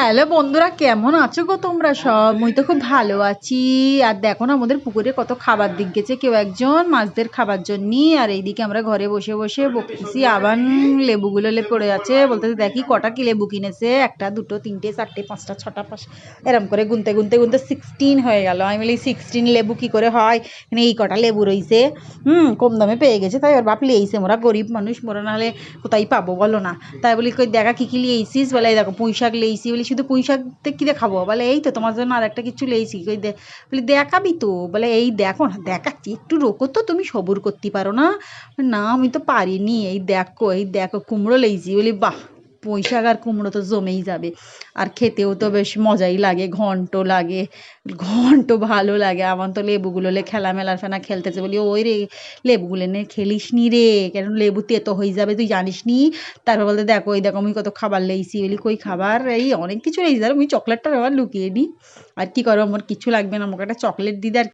Hello বন্ধুরা, কেমন আছো গো তোমরা সব? মুই তো খুব ভালো আছি। আর দেখো না, আমাদের পুকুরে কত খাবার দিক গেছে। কেউ একজন মাছদের খাবার জন্য, আর এইদিকে আমরা ঘরে বসে বসে বকতেছি। আবার লেবুগুলো লে পড়ে আছে। বলতে দেখি কটা কি লেবু কিনেছে? একটা, দুটো, তিনটে, চারটে, পাঁচটা, ছটা, পাঁচ এরম করে গুনতে গুনতে গুনতে সিক্সটিন হয়ে গেল। আমি বলি সিক্সটিন লেবু কি করে হয়? এখানে এই কটা লেবু রইছে। হুম, কম দামে পেয়ে গেছে। তাই ওর বাপ লিয়েছে। মোরা গরিব মানুষ, মোরা নাহলে কোথায় পাবো বলো না? তাই বলি, কই দেখা কি কি লিয়েছিস? বলে দেখো পুঁই শাক লিয়েছি। বলি শুধু পুঁই শাক দিয়ে কী দিয়ে খাব বলে, এই তো তোমার জন্য আর একটা কিছু কই দে, বলি, দেখাবি তো। বলে, এই দেখো না, দেখাচ্ছি। একটু রোকো তো, তুমি সবুর করতে পারো না? না, আমি তো পারিনি। এই দেখো এই দেখো, কুমড়ো লেগেছি বলি, বাহ! পুঁই শাক আর কুমড়ো তো জমেই যাবে। আর খেতেও তো বেশ মজাই লাগে, ঘন্ট লাগে, ঘন্ট ভালো লাগে। আমার তো লেবুগুলো লে খেলা মেলার ফেনা খেলতেছে বলি, ওই রে, লেবুগুলো নে খেলিস নি রে, কেন লেবু তেতো হয়ে যাবে তুই জানিস নি? তারপর বলতে, দেখো ওই দেখো, আমি কত খাবার লেইছি। বলি, কই খাবার? এই অনেক কিছু লেইছি আর আমি চকলেটটা আবার লুকিয়ে দিই আর কি করব আমার কিছু লাগবে না, আমাকে একটা চকলেট দিদে আর